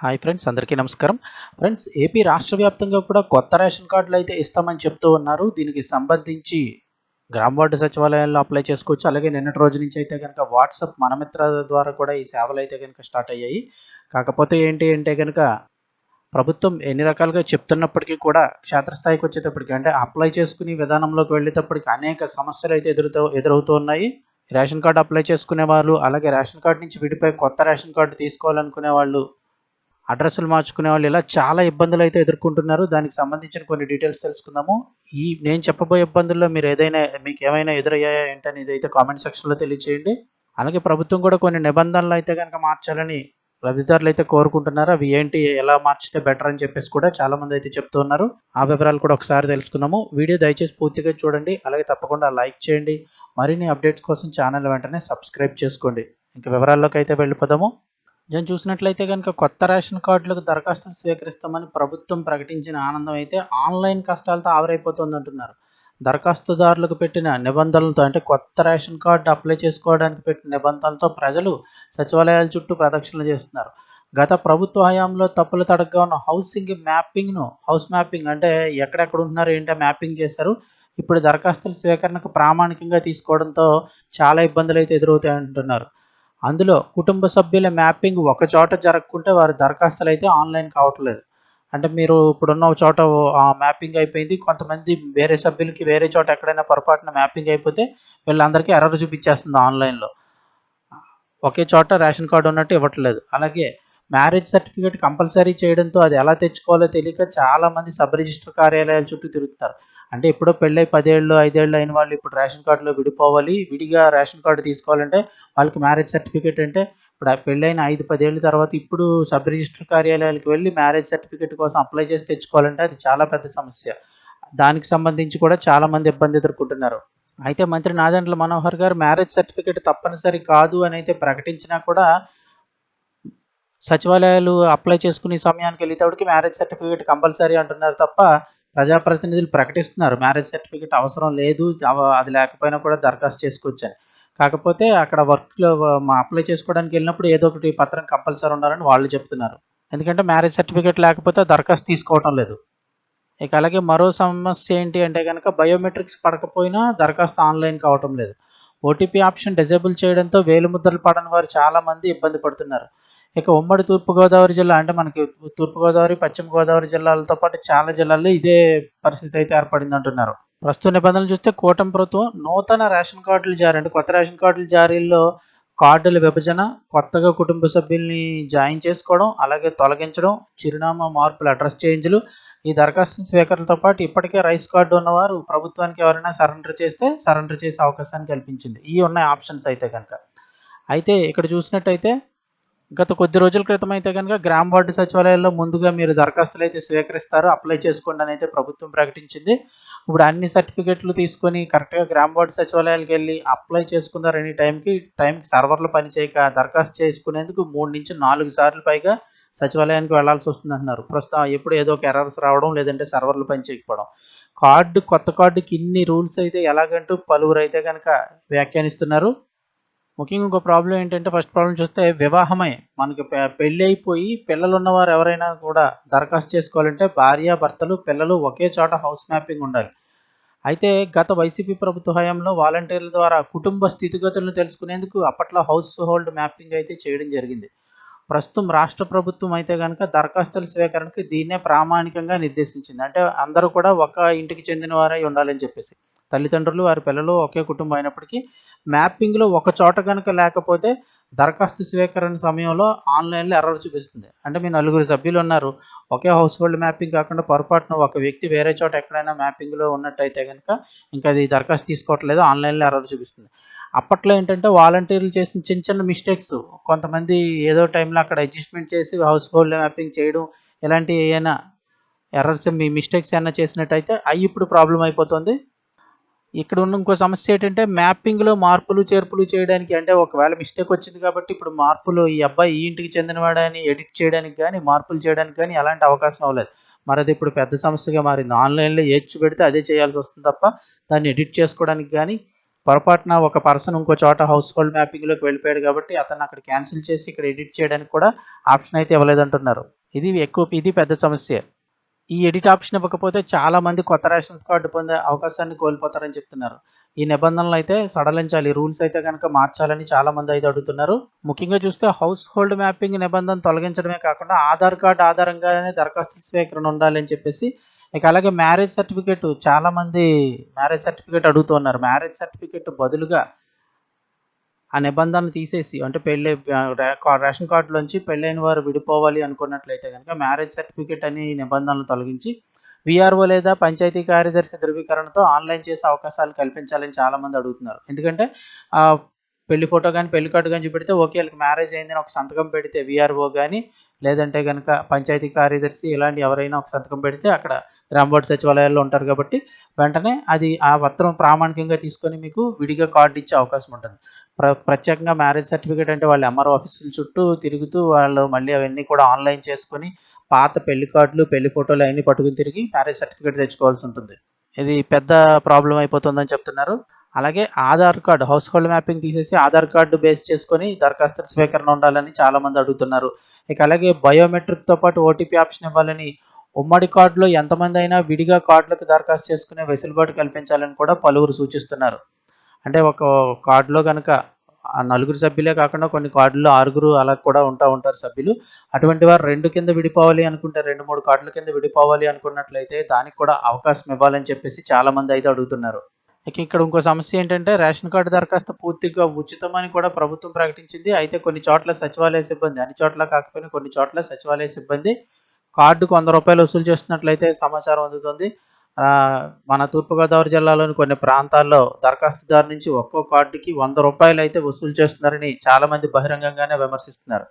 Hi friends అందరికీ నమస్కారం. Friends AP రాష్ట్ర వ్యాప్తంగా కూడా కొత్త రేషన్ కార్డులు అయితే ఇస్తామని చెప్తూ ఉన్నారు. దీనికి సంబంధించి గ్రామ వార్డు సచివాలయాల్లో అప్లై చేసుకోవచ్చు. అలాగే నిన్నటి రోజు నుంచి అయితే కనుక వాట్సాప్ మనమిత్ర ద్వారా కూడా ఈ సేవలు అయితే కనుక స్టార్ట్ అయ్యాయి. కాకపోతే ఏంటి అంటే కనుక ప్రభుత్వం ఎన్ని రకాలుగా చెప్తున్నప్పటికీ కూడా క్షేత్రస్థాయికి వచ్చేటప్పటికి అంటే అప్లై చేసుకునే విధానంలోకి వెళ్ళేటప్పటికి అనేక సమస్యలు అయితే ఎదురుతూ ఎదురవుతూ ఉన్నాయి. రేషన్ కార్డు అప్లై చేసుకునే వాళ్ళు అలాగే రేషన్ కార్డు నుంచి విడిపోయి కొత్త రేషన్ కార్డు తీసుకోవాలనుకునే వాళ్ళు అడ్రస్లు మార్చుకునే వాళ్ళు ఇలా చాలా ఇబ్బందులు అయితే ఎదుర్కొంటున్నారు. దానికి సంబంధించిన కొన్ని డీటెయిల్స్ తెలుసుకుందాము. ఈ నేను చెప్పబోయే ఇబ్బందుల్లో మీరు ఏదైనా మీకు ఏమైనా ఎదురయ్యాయా ఏంటని ఇదైతే కామెంట్ సెక్షన్లో తెలియచేయండి. అలాగే ప్రభుత్వం కూడా కొన్ని నిబంధనలు అయితే కనుక మార్చాలని లబ్ధిదారులు అయితే కోరుకుంటున్నారు. అవి ఏంటి ఎలా మార్చితే బెటర్ అని చెప్పేసి కూడా చాలా మంది అయితే చెప్తూ ఉన్నారు. ఆ వివరాలు కూడా ఒకసారి తెలుసుకుందాము. వీడియో దయచేసి పూర్తిగా చూడండి. అలాగే తప్పకుండా లైక్ చేయండి. మరిన్ని అప్డేట్స్ కోసం ఛానల్ వెంటనే సబ్స్క్రైబ్ చేసుకోండి. ఇంకా వివరాల్లోకి అయితే వెళ్ళిపోదాము. జన్ చూసినట్లయితే కనుక కొత్త రేషన్ కార్డులకు దరఖాస్తులు స్వీకరిస్తామని ప్రభుత్వం ప్రకటించిన ఆనందం అయితే ఆన్లైన్ కష్టాలతో ఆవిరైపోతుంది అంటున్నారు దరఖాస్తుదారులకు పెట్టిన నిబంధనలతో అంటే కొత్త రేషన్ కార్డు అప్లై చేసుకోవడానికి పెట్టిన నిబంధనలతో ప్రజలు సచివాలయాల చుట్టూ ప్రదక్షిణలు చేస్తున్నారు. గత ప్రభుత్వ హయాంలో తప్పులు తడగ్గా ఉన్న హౌసింగ్ మ్యాపింగ్ను హౌస్ మ్యాపింగ్ అంటే ఎక్కడెక్కడ ఉంటున్నారు ఏంటో మ్యాపింగ్ చేశారు ఇప్పుడు దరఖాస్తుల స్వీకరణకు ప్రామాణికంగా తీసుకోవడంతో చాలా ఇబ్బందులు అయితే ఎదురవుతాయి అంటున్నారు అందులో కుటుంబ సభ్యుల మ్యాపింగ్ ఒక చోట జరగకుంటే వారి దరఖాస్తులు అయితే ఆన్లైన్ కావట్లేదు. అంటే మీరు ఇప్పుడున్న ఒక చోట మ్యాపింగ్ అయిపోయింది. కొంతమంది వేరే సభ్యులకి వేరే చోట ఎక్కడైనా పొరపాటున మ్యాపింగ్ అయిపోతే వీళ్ళందరికీ ఎర్రర్ చూపించేస్తుంది ఆన్లైన్లో. ఒకే చోట రేషన్ కార్డు ఉన్నట్టు ఇవ్వట్లేదు. అలాగే మ్యారేజ్ సర్టిఫికేట్ కంపల్సరీ చేయడంతో అది ఎలా తెచ్చుకోవాలో తెలియక చాలామంది సబ్ రిజిస్టర్ కార్యాలయాల చుట్టూ తిరుగుతారు. అంటే ఎప్పుడో పెళ్ళై పదేళ్ళు ఐదేళ్ళు అయిన వాళ్ళు ఇప్పుడు రేషన్ కార్డులో విడిపోవాలి. విడిగా రేషన్ కార్డు తీసుకోవాలంటే వాళ్ళకి మ్యారేజ్ సర్టిఫికేట్ అంటే ఇప్పుడు ఆ పెళ్ళైన ఐదు పదేళ్ళ తర్వాత ఇప్పుడు సబ్ రిజిస్టర్ కార్యాలయాలకు వెళ్ళి మ్యారేజ్ సర్టిఫికేట్ కోసం అప్లై చేసి తెచ్చుకోవాలంటే అది చాలా పెద్ద సమస్య. దానికి సంబంధించి కూడా చాలా మంది ఇబ్బంది ఎదుర్కొంటున్నారు. అయితే మంత్రి నాదెండ్ల మనోహర్ గారు మ్యారేజ్ సర్టిఫికేట్ తప్పనిసరి కాదు అని అయితే ప్రకటించినా కూడా సచివాలయాలు అప్లై చేసుకునే సమయానికి వెళ్ళేటప్పటికి మ్యారేజ్ సర్టిఫికేట్ కంపల్సరీ అంటున్నారు తప్ప ప్రజాప్రతినిధులు ప్రకటిస్తున్నారు. మ్యారేజ్ సర్టిఫికేట్ అవసరం లేదు. అది లేకపోయినా కూడా దరఖాస్తు చేసుకోవచ్చు అని కాకపోతే అక్కడ వర్క్లో మా అప్లై చేసుకోవడానికి వెళ్ళినప్పుడు ఏదో ఒకటి పత్రం కంపల్సరీ ఉండాలని వాళ్ళు చెప్తున్నారు. ఎందుకంటే మ్యారేజ్ సర్టిఫికేట్ లేకపోతే దరఖాస్తు తీసుకోవటం లేదు. ఇక అలాగే మరో సమస్య ఏంటి అంటే కనుక బయోమెట్రిక్స్ పడకపోయినా దరఖాస్తు ఆన్లైన్ కావటం లేదు. ఓటీపీ ఆప్షన్ డిజేబుల్ చేయడంతో వేలు ముద్రలు పడని వారు చాలామంది ఇబ్బంది పడుతున్నారు. ఇక ఉమ్మడి తూర్పుగోదావరి జిల్లా అంటే మనకి తూర్పుగోదావరి పశ్చిమ గోదావరి జిల్లాలతో పాటు చాలా జిల్లాల్లో ఇదే పరిస్థితి అయితే ఏర్పడింది అంటున్నారు. ప్రస్తుత నిబంధనలు చూస్తే కూటమి ప్రభుత్వం నూతన రేషన్ కార్డులు జారీ అంటే కొత్త రేషన్ కార్డుల జారీల్లో కార్డుల విభజన కొత్తగా కుటుంబ సభ్యుల్ని జాయిన్ చేసుకోవడం అలాగే తొలగించడం చిరునామా మార్పులు అడ్రస్ చేంజ్లు ఈ దరఖాస్తు స్వీకరణతో పాటు ఇప్పటికే రైస్ కార్డు ఉన్నవారు ప్రభుత్వానికి ఎవరైనా సరెండర్ చేస్తే సరెండర్ చేసే అవకాశాన్ని కల్పించింది. ఈ ఉన్నాయి ఆప్షన్స్ అయితే కనుక. అయితే ఇక్కడ చూసినట్టయితే గత కొద్ది రోజుల క్రితం అయితే కనుక గ్రామ వార్డు సచివాలయాల్లో ముందుగా మీరు దరఖాస్తులు అయితే స్వీకరిస్తారు అప్లై చేసుకోండి అని అయితే ప్రభుత్వం ప్రకటించింది. ఇప్పుడు అన్ని సర్టిఫికెట్లు తీసుకొని కరెక్ట్గా గ్రామ వార్డు సచివాలయాలకు వెళ్ళి అప్లై చేసుకున్నారు ఎనీ టైంకి టైంకి సర్వర్లు పనిచేయక దరఖాస్తు చేసుకునేందుకు మూడు నుంచి నాలుగు సార్లు పైగా సచివాలయానికి వెళ్ళాల్సి వస్తుంది అంటున్నారు. ప్రస్తుతం ఎప్పుడు ఏదో ఒక ఎర్రర్స్ రావడం లేదంటే సర్వర్లు పనిచేయకపోవడం. కార్డు కొత్త కార్డుకి ఇన్ని రూల్స్ అయితే ఎలాగంటూ పలువురు అయితే కనుక వ్యాఖ్యానిస్తున్నారు. ముఖ్యంగా ఇంకో ప్రాబ్లం ఏంటంటే ఫస్ట్ ప్రాబ్లం చూస్తే వివాహమై. మనకి పె- అయిపోయి పిల్లలు ఉన్నవారు ఎవరైనా కూడా దరఖాస్తు చేసుకోవాలంటే భార్య భర్తలు పిల్లలు ఒకే చోట హౌస్ మ్యాపింగ్ ఉండాలి. అయితే గత వైసీపీ ప్రభుత్వ హయాంలో వాలంటీర్ల ద్వారా కుటుంబ స్థితిగతులను తెలుసుకునేందుకు అప్పట్లో హౌస్ హోల్డ్ మ్యాపింగ్ అయితే చేయడం జరిగింది. ప్రస్తుతం రాష్ట్ర ప్రభుత్వం అయితే కనుక దరఖాస్తుల స్వీకరణకి దీన్నే ప్రామాణికంగా నిర్దేశించింది. అంటే అందరూ కూడా ఒక ఇంటికి చెందిన వారై ఉండాలని చెప్పేసి. తల్లిదండ్రులు వారి పిల్లలు ఒకే కుటుంబం అయినప్పటికీ మ్యాపింగ్లో ఒక చోట కనుక లేకపోతే దరఖాస్తు స్వీకరణ సమయంలో ఆన్లైన్లో ఎర్రర్ చూపిస్తుంది. అంటే మీ నలుగురు సభ్యులు ఉన్నారు. ఒకే హౌస్ హోల్డ్ మ్యాపింగ్ కాకుండా పొరపాటున ఒక వ్యక్తి వేరే చోట ఎక్కడైనా మ్యాపింగ్లో ఉన్నట్టయితే కనుక ఇంకా అది దరఖాస్తు తీసుకోవట్లేదు ఆన్లైన్లో ఎర్రర్ చూపిస్తుంది. అప్పట్లో ఏంటంటే వాలంటీర్లు చేసిన చిన్న చిన్న మిస్టేక్స్ కొంతమంది ఏదో టైంలో అక్కడ అడ్జస్ట్మెంట్ చేసి హౌస్ హోల్డ్ మ్యాపింగ్ చేయడం ఇలాంటి ఏమైనా ఎర్రర్స్ మీ మిస్టేక్స్ ఏమైనా చేసినట్టయితే అవి ఇప్పుడు ప్రాబ్లం అయిపోతుంది. ఇక్కడ ఉన్న ఇంకో సమస్య ఏంటంటే మ్యాపింగ్లో మార్పులు చేర్పులు చేయడానికి అంటే ఒకవేళ మిస్టేక్ వచ్చింది కాబట్టి ఇప్పుడు మార్పులు ఈ అబ్బాయి ఈ ఇంటికి చెందినవాడని ఎడిట్ చేయడానికి కానీ మార్పులు చేయడానికి కానీ ఎలాంటి అవకాశం అవ్వలేదు. మరి అది ఇప్పుడు పెద్ద సమస్యగా మారింది. ఆన్లైన్లో ఏడ్చి పెడితే అదే చేయాల్సి వస్తుంది తప్ప దాన్ని ఎడిట్ చేసుకోవడానికి కానీ పొరపాటున ఒక పర్సన్ ఇంకో చోట హౌస్ హోల్డ్ మ్యాపింగ్లోకి వెళ్ళిపోయాడు కాబట్టి అతను అక్కడ క్యాన్సిల్ చేసి ఇక్కడ ఎడిట్ చేయడానికి కూడా ఆప్షన్ అయితే ఇవ్వలేదంటున్నారు. ఇది ఎక్కువ ఇది పెద్ద సమస్య. ఈ ఎడిట్ ఆప్షన్ ఇవ్వకపోతే చాలా మంది కొత్త రేషన్ కార్డు పొందే అవకాశాన్ని కోల్పోతారని చెప్తున్నారు. ఈ నిబంధనలు అయితే సడలించాలి. రూల్స్ అయితే కనుక మార్చాలని చాలా మంది అయితే అడుగుతున్నారు. ముఖ్యంగా చూస్తే హౌస్ హోల్డ్ మ్యాపింగ్ నిబంధన తొలగించడమే కాకుండా ఆధార్ కార్డు ఆధారంగానే దరఖాస్తు స్వీకరణ ఉండాలి అని చెప్పేసి ఇక అలాగే మ్యారేజ్ సర్టిఫికేట్ చాలా మంది మ్యారేజ్ సర్టిఫికేట్ అడుగుతున్నారు మ్యారేజ్ సర్టిఫికేట్ బదులుగా ఆ నిబంధన తీసేసి అంటే పెళ్ళి రేషన్ కార్డులోంచి పెళ్ళైన వారు విడిపోవాలి అనుకున్నట్లయితే కనుక మ్యారేజ్ సర్టిఫికేట్ అని నిబంధనలు తొలగించి విఆర్ఓ లేదా పంచాయతీ కార్యదర్శి ధృవీకరణతో ఆన్లైన్ చేసే అవకాశాలు కల్పించాలని చాలామంది అడుగుతున్నారు. ఎందుకంటే ఆ పెళ్ళి ఫోటో కానీ పెళ్ళి కార్డు కానీ చూపెడితే ఓకే వాళ్ళకి మ్యారేజ్ అయిందని ఒక సంతకం పెడితే విఆర్ఓ కానీ లేదంటే కనుక పంచాయతీ కార్యదర్శి ఇలాంటి ఎవరైనా ఒక సంతకం పెడితే అక్కడ గ్రామ సచివాలయాల్లో ఉంటారు కాబట్టి వెంటనే అది ఆ పత్రం ప్రామాణికంగా తీసుకొని మీకు విడిగా కార్డు ఇచ్చే అవకాశం ఉంటుంది. ప్ర ప్రత్యేకంగా మ్యారేజ్ సర్టిఫికేట్ అంటే వాళ్ళు ఎంఆర్ ఆఫీసుల చుట్టూ తిరుగుతూ వాళ్ళు మళ్ళీ అవన్నీ కూడా ఆన్లైన్ చేసుకొని పాత పెళ్ళి కార్డులు పెళ్ళి ఫోటోలు అవన్నీ పట్టుకుని తిరిగి మ్యారేజ్ సర్టిఫికేట్ తెచ్చుకోవాల్సి ఉంటుంది. ఇది పెద్ద ప్రాబ్లం అయిపోతుందని చెప్తున్నారు. అలాగే Aadhaar card household mapping తీసేసి ఆధార్ కార్డు బేస్ చేసుకొని దరఖాస్తు స్వీకరణ ఉండాలని చాలామంది అడుగుతున్నారు. ఇక అలాగే బయోమెట్రిక్తో పాటు ఓటీపీ ఆప్షన్ ఇవ్వాలని ఉమ్మడి కార్డులో ఎంతమంది అయినా విడిగా కార్డులకు దరఖాస్తు చేసుకునే వెసులుబాటు కల్పించాలని కూడా పలువురు సూచిస్తున్నారు. అంటే ఒక కార్డులో కనుక నలుగురు సభ్యులే కాకుండా కొన్ని కార్డుల్లో ఆరుగురు అలా కూడా ఉంటా ఉంటారు సభ్యులు. అటువంటి వారు రెండు కింద విడిపోవాలి అనుకుంటే రెండు మూడు కార్డుల కింద విడిపోవాలి అనుకున్నట్లయితే దానికి కూడా అవకాశం ఇవ్వాలని చెప్పేసి చాలామంది అయితే అడుగుతున్నారు. ఇక ఇక్కడ ఇంకో సమస్య ఏంటంటే రేషన్ కార్డు దరఖాస్తు పూర్తిగా ఉచితమని కూడా ప్రభుత్వం ప్రకటించింది. అయితే కొన్ని చోట్ల సచివాలయ సిబ్బంది అన్ని చోట్ల కాకపోయినా కొన్ని చోట్ల సచివాలయ సిబ్బంది కార్డుకు వంద రూపాయలు వసూలు చేస్తున్నట్లయితే సమాచారం అందుతుంది. మన తూర్పుగోదావరి జిల్లాలోని కొన్ని ప్రాంతాల్లో దరఖాస్తుదారు నుంచి ఒక్కో కార్డుకి వంద రూపాయలు అయితే వసూలు చేస్తున్నారని చాలామంది బహిరంగంగానే విమర్శిస్తున్నారు.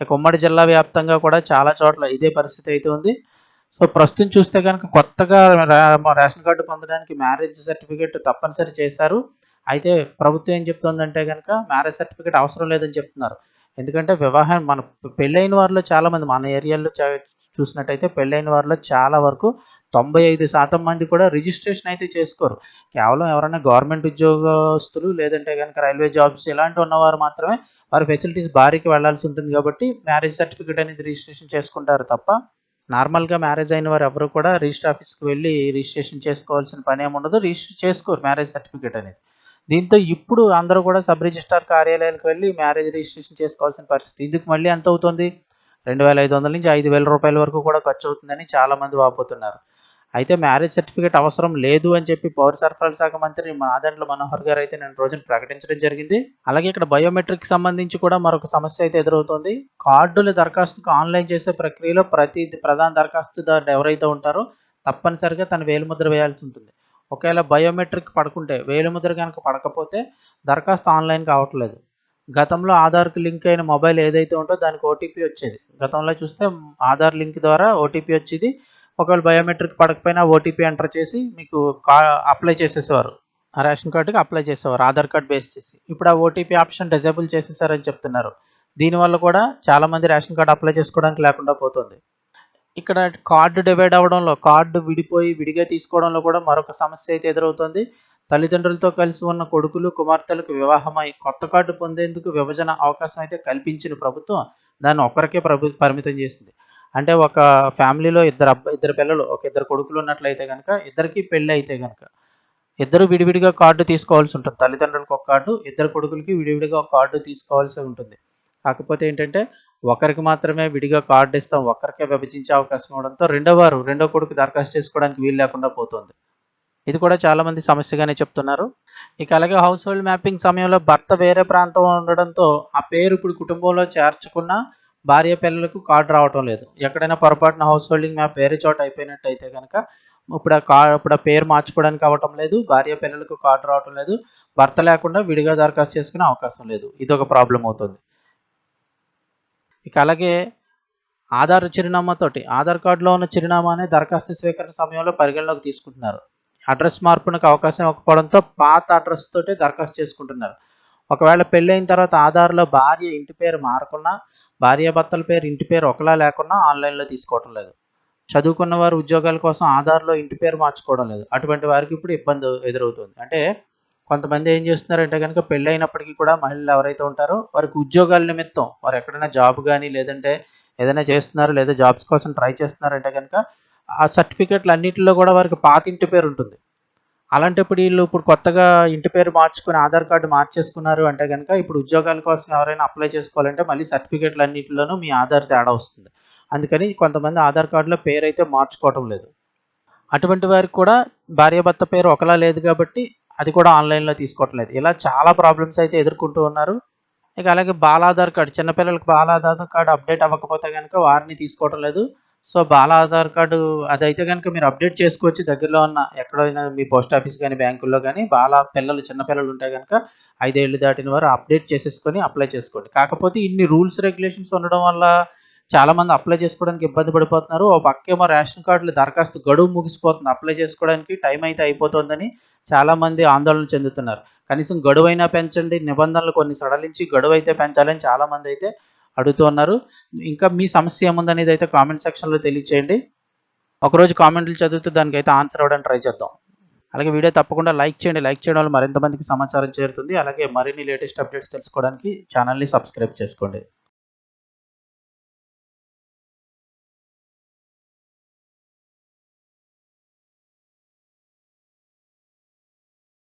ఇక ఉమ్మడి జిల్లా వ్యాప్తంగా కూడా చాలా చోట్ల ఇదే పరిస్థితి అయితే ఉంది. సో ప్రస్తుతం చూస్తే కనుక కొత్తగా రేషన్ కార్డు పొందడానికి మ్యారేజ్ సర్టిఫికేట్ తప్పనిసరి చేశారు. అయితే ప్రభుత్వం ఏం చెప్తుందంటే కనుక మ్యారేజ్ సర్టిఫికేట్ అవసరం లేదని చెప్తున్నారు. ఎందుకంటే వివాహం మన పెళ్ళైన వారిలో చాలామంది మన ఏరియాలో చ- చూసినట్టయితే పెళ్ళైన వారిలో చాలా వరకు తొంభై ఐదు శాతం మంది కూడా రిజిస్ట్రేషన్ అయితే చేసుకోరు. కేవలం ఎవరైనా గవర్నమెంట్ ఉద్యోగస్తులు లేదంటే కనుక రైల్వే జాబ్స్ ఇలాంటి ఉన్నవారు మాత్రమే వారి ఫెసిలిటీస్ భారీకి వెళ్ళాల్సి ఉంటుంది కాబట్టి మ్యారేజ్ సర్టిఫికేట్ అనేది రిజిస్ట్రేషన్ చేసుకుంటారు తప్ప నార్మల్గా మ్యారేజ్ అయిన వారు ఎవరు కూడా రిజిస్టర్ ఆఫీస్కి వెళ్ళి రిజిస్ట్రేషన్ చేసుకోవాల్సిన పని ఏమి ఉండదు. రిజిస్టర్ చేసుకోరు మ్యారేజ్ సర్టిఫికేట్ అనేది. దీంతో ఇప్పుడు అందరూ కూడా సబ్ రిజిస్ట్రార్ కార్యాలయాలకు వెళ్ళి మ్యారేజ్ రిజిస్ట్రేషన్ చేసుకోవాల్సిన పరిస్థితి. ఇందుకు మళ్ళీ ఎంత అవుతుంది? రెండు వేల ఐదు వందల నుంచి ఐదు వేల రూపాయల వరకు కూడా ఖర్చు అవుతుందని చాలామంది వాపోతున్నారు. అయితే మ్యారేజ్ సర్టిఫికేట్ అవసరం లేదు అని చెప్పి పౌర సరఫరాల శాఖ మంత్రి మాదండ్ల మనోహర్ గారు అయితే నేను రోజున ప్రకటించడం జరిగింది. అలాగే ఇక్కడ బయోమెట్రిక్ సంబంధించి కూడా మరొక సమస్య అయితే ఎదురవుతోంది. కార్డుల దరఖాస్తుకు ఆన్లైన్ చేసే ప్రక్రియలో ప్రతి ప్రధాన దరఖాస్తుదారు ఎవరైతే ఉంటారో తప్పనిసరిగా తన వేలిముద్ర వేయాల్సి ఉంటుంది. ఒకవేళ బయోమెట్రిక్ పడకుంటే వేలిముద్ర కనుక పడకపోతే దరఖాస్తు ఆన్లైన్ కావట్లేదు. గతంలో ఆధార్కు లింక్ అయిన మొబైల్ ఏదైతే ఉంటో దానికి ఓటీపీ వచ్చేది. గతంలో చూస్తే ఆధార్ లింక్ ద్వారా ఓటీపీ వచ్చేది. ఒకవేళ బయోమెట్రిక్ పడకపోయినా ఓటీపీ ఎంటర్ చేసి మీకు కా అప్లై చేసేసేవారు. ఆ రేషన్ కార్డుకి అప్లై చేసేవారు ఆధార్ కార్డ్ బేస్ చేసి. ఇప్పుడు ఆ ఓటీపీ ఆప్షన్ డిజేబుల్ చేసేసారని చెప్తున్నారు. దీనివల్ల కూడా చాలామంది రేషన్ కార్డు అప్లై చేసుకోవడానికి లేకుండా పోతుంది. ఇక్కడ కార్డు డివైడ్ అవ్వడంలో కార్డు విడిపోయి విడిగా తీసుకోవడంలో కూడా మరొక సమస్య అయితే ఎదురవుతుంది. తల్లిదండ్రులతో కలిసి ఉన్న కొడుకులు కుమార్తెలకు వివాహమై కొత్త కార్డు పొందేందుకు విభజన అవకాశం అయితే కల్పించిన ప్రభుత్వం. దాన్ని ఒక్కరికే ప్రభు పరిమితం చేసింది. అంటే ఒక ఫ్యామిలీలో ఇద్దరు అబ్బా ఇద్దరు పిల్లలు ఒక ఇద్దరు కొడుకులు ఉన్నట్లయితే కనుక ఇద్దరికి పెళ్ళి అయితే కనుక ఇద్దరు విడివిడిగా కార్డు తీసుకోవాల్సి ఉంటుంది. తల్లిదండ్రులకు ఒక కార్డు ఇద్దరు కొడుకులకి విడివిడిగా ఒక కార్డు తీసుకోవాల్సి ఉంటుంది. కాకపోతే ఏంటంటే ఒకరికి మాత్రమే విడిగా కార్డు ఇస్తాం ఒకరికే విభజించే అవకాశం ఉండడంతో రెండో వారు రెండో కొడుకు దరఖాస్తు చేసుకోవడానికి వీలు లేకుండా పోతుంది. ఇది కూడా చాలామంది సమస్యగానే చెప్తున్నారు. ఇక అలాగే హౌస్ హోల్డ్ మ్యాపింగ్ సమయంలో భర్త వేరే ప్రాంతం ఉండడంతో ఆ పేరు ఇప్పుడు కుటుంబంలో చేర్చుకున్న భార్య పిల్లలకు కార్డు రావటం లేదు. ఎక్కడైనా పొరపాటున హౌస్ హోల్డింగ్ మ్యాప్ వేరే చోట అయిపోయినట్టయితే కనుక ఇప్పుడు ఆ కా ఇప్పుడు ఆ పేరు మార్చుకోవడానికి అవ్వటం లేదు భార్య పిల్లలకు కార్డు రావటం లేదు భర్త లేకుండా విడిగా దరఖాస్తు చేసుకునే అవకాశం లేదు. ఇది ఒక ప్రాబ్లం అవుతుంది. ఇక అలాగే ఆధార్ చిరునామాతోటి ఆధార్ కార్డులో ఉన్న చిరునామానే దరఖాస్తు స్వీకరణ సమయంలో పరిగణలోకి తీసుకుంటున్నారు. అడ్రస్ మార్పునకు అవకాశం ఇవ్వకపోవడంతో పాత అడ్రస్ తోటి దరఖాస్తు చేసుకుంటున్నారు. ఒకవేళ పెళ్ళైన తర్వాత ఆధార్లో భార్య ఇంటి పేరు మారకున్నా భార్యాభర్తల పేరు ఇంటి పేరు ఒకలా లేకున్నా ఆన్లైన్లో తీసుకోవటం లేదు. చదువుకున్న వారు ఉద్యోగాల కోసం ఆధార్లో ఇంటి పేరు మార్చుకోవడం లేదు. అటువంటి వారికి ఇప్పుడు ఇబ్బంది ఎదురవుతుంది. అంటే కొంతమంది ఏం చేస్తున్నారంటే కనుక పెళ్ళైనప్పటికీ కూడా మహిళలు ఎవరైతే ఉంటారో వారికి ఉద్యోగాల నిమిత్తం వారు ఎక్కడైనా జాబ్ కానీ లేదంటే ఏదైనా చేస్తున్నారు లేదా జాబ్స్ కోసం ట్రై చేస్తున్నారంటే కనుక ఆ సర్టిఫికేట్లు అన్నిటిలో కూడా వారికి పాత ఇంటి పేరు ఉంటుంది. అలాంటప్పుడు వీళ్ళు ఇప్పుడు కొత్తగా ఇంటి పేరు మార్చుకుని ఆధార్ కార్డు మార్చేసుకున్నారు అంటే కనుక ఇప్పుడు ఉద్యోగాల కోసం ఎవరైనా అప్లై చేసుకోవాలంటే మళ్ళీ సర్టిఫికేట్లు అన్నింటిలోనూ మీ ఆధార్ తేడా వస్తుంది. అందుకని కొంతమంది ఆధార్ కార్డులో పేరు అయితే మార్చుకోవటం లేదు. అటువంటి వారికి కూడా భార్యాభర్త పేరు ఒకలా లేదు కాబట్టి అది కూడా ఆన్‌లైన్‌లో తీసుకోవటం లేదు. ఇలా చాలా ప్రాబ్లమ్స్ అయితే ఎదుర్కొంటూ ఉన్నారు. ఇక అలాగే బాలాధార్ కార్డు చిన్నపిల్లలకు బాల బాలాధార్ కార్డు అప్డేట్ అవ్వకపోతే కనుక వారిని తీసుకోవటం లేదు. సో, బాల ఆధార్ కార్డు అదైతే గనుక మీరు అప్డేట్ చేసుకోవచ్చు దగ్గరలో ఉన్న ఎక్కడైనా మీ పోస్ట్ ఆఫీస్ కానీ బ్యాంకుల్లో కానీ బాల పిల్లలు చిన్న పిల్లలు ఉంటే గనుక ఐదేళ్ళు దాటిన వారు అప్డేట్ చేసేసుకొని అప్లై చేసుకోండి. కాకపోతే ఇన్ని రూల్స్, రెగ్యులేషన్స్ ఉండడం వల్ల చాలామంది అప్లై చేసుకోవడానికి ఇబ్బంది పడిపోతున్నారు. ఓ పక్కేమో రేషన్ కార్డులు దరఖాస్తు గడువు ముగిసిపోతుంది. అప్లై చేసుకోవడానికి టైం అయితే అయిపోతుందని చాలామంది ఆందోళన చెందుతున్నారు. కనీసం గడువైనా పెంచండి. నిబంధనలు కొన్ని సడలించి గడువైతే పెంచాలని చాలామంది అయితే అడుగుతూ ఉన్నారు. ఇంకా మీ సమస్య ఏముందనేది అయితే కామెంట్ సెక్షన్‌లో తెలియచేయండి. ఒకరోజు కామెంట్లు చదువుతూ దానికైతే ఆన్సర్ అవ్వడానికి ట్రై చేద్దాం. అలాగే వీడియో తప్పకుండా లైక్ చేయండి. లైక్ చేయడం వల్ల మరింత మందికి సమాచారం చేరుతుంది. అలాగే మరిన్ని లేటెస్ట్ అప్డేట్స్ తెలుసుకోవడానికి ఛానల్ని సబ్స్క్రైబ్ చేసుకోండి.